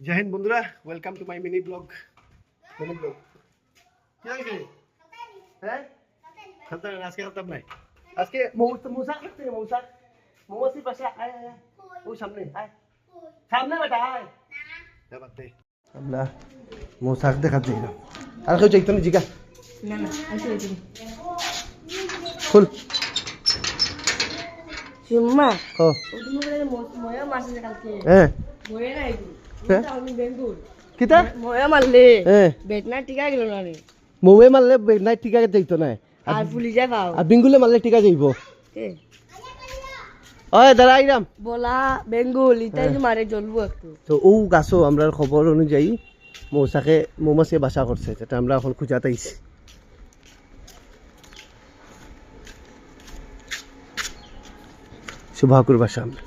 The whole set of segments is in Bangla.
জয় হিন্দ বন্ধুরা welcome to my mini blog mini blog কি হয়েছে হ্যাঁ খাতাম না, আজকে খাতাম নাই আজকে মৌ- মৌসাক লাগছে মৌসাক মৌমাছির পাশে আয় আয় আয়। ওই সামনে আয় সামনে বেটা আয় আমরা মৌসাক দেখাচ্ছি আর কেউ চাইতো না জিগা না না আসে হয়েছে খুল সুম্মা ও ও তুমি বলে ময়া মারছে যে কালকে হ্যাঁ ময়া নাই হ্যাঁ? আমি বেঙ্গুল কিতা? ময়া মারলে। বেটনা টিকা গেল না রে। মৌয়ে মারলে নাই টিকা যাইতো না আর পুলিশ যায় পাও। আর বিঙ্গুলে মারলে টিকা যাইব। ওই দাঁড়া আইরাম। বলা বেঙ্গুল ইতাই মারে জ্বলবো একটু। তো ও গাছও আমরা খবর অনুযায়ী মৌচাকে মৌমাছিয়ে বাসা করছে যেটা আমরা এখন খুঁজাতে আইছি সুভাকুর বাসা আমরা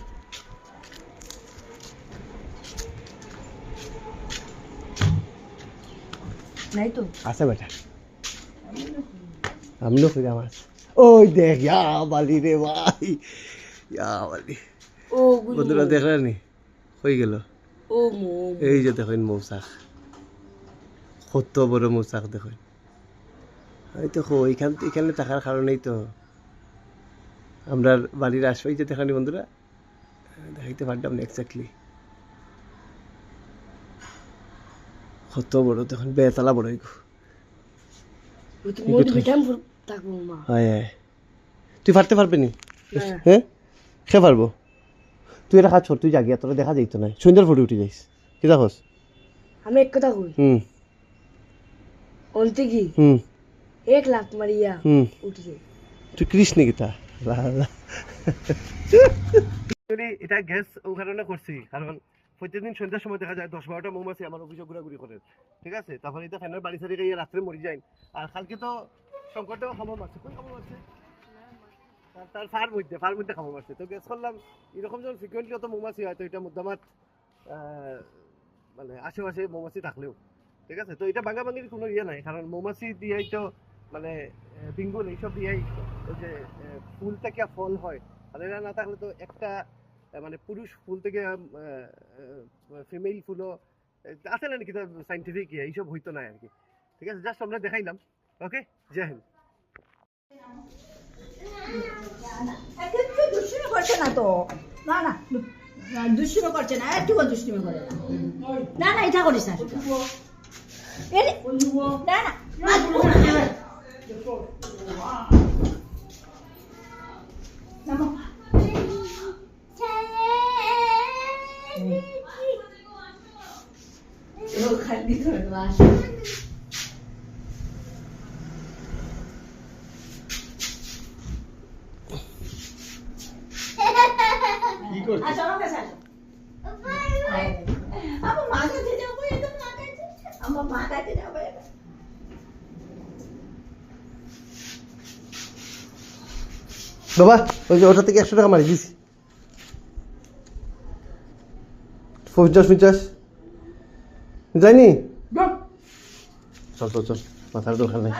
নাই তো? আছে বেটা। আমিও খুঁজাম আছে ওই দেখ ইয়া বালি রে ভাই ইয়া বালি। ও বন্ধুরা দেখলেন নি? হয়ে গেল। ও মো এই যে দেখেন মৌচাক। কত বড় মৌচাক দেখেন। এই তো খো এইখান এখানে থাকার কারণেই তো আমরা বাড়ির আশপাশে যে দেখানি বন্ধুরা। দেখাইতে পারতাম না এক্স্যাক্টলি কত বড় দেখুন বেতলা বড় হায় হায় তুই পারতে পারবি নি? না। হ্যাঁ? সে পারব? তুই এটা কর তুই জাগিয়া তোরা দেখা যাইতো না। সন্ধ্যার ফটো উঠে যাইস। কি দেখস? আমি এক কথা কই? হুম। অন্তে কি হুম। এক লাখ মারিয়া হুম। উঠছে তুই কৃষ নাকি তা এটা গ্যাস ও কারণে করছি কারণ প্রত্যেকদিন সন্ধ্যার সময় দেখা যায় দশ বারোটা মৌমাছি আমার অফিসে ঘোরাঘুরি করে। ঠিক আছে? তারপরে এটা ফ্যানের বাড়ি সারি গিয়ে রাত্রে মরি যায়। আর কালকে তো সংকটেও খামো মারছে। কোন খামো মারছে? তার- ফার মধ্যে ফার মধ্যে খামো মারছে। তো গ্যাস করলাম এরকম যখন ফ্রিকুয়েন্টলি অত মৌমাছি হয় তো এটা আহ, মানে আশেপাশে মৌমাছি থাকলেও। ঠিক আছে? তো এটা ভাঙা ভাঙির কোনো ইয়ে নাই। কারণ মৌমাছি দিয়েই তো মানে বিঙ্গুল এইসব দিয়েই যে ফুল থেকে ফল হয়। আর এরা না থাকলে তো একটা মানে পুরুষ ফুল থেকে ফিমেল ফুলও আছে না নাকি সাইন্টিফিক ইয়ে? এইসব হইতো না আর কি। ঠিক আছে জাস্ট আমরা দেখাইলাম। ওকে জয় হিন্দ। দুষ্টুমি করছে না তো না না দুষ্টুমি করছে না একটু করে না না না এটা করিস না। না না ও খালি করে বাস কি করছিস আসো, আমার কাছে আসো। আমার মা কাছে যাব, এটা মা কাছে। আমার মা কাছে যাব এবার। বাবা ওই যে ওটা থেকে একশো টাকা মারি দিস পঞ্চাশ পঞ্চাশ যায়নি চল চল চল। মাথার দোকান। নাই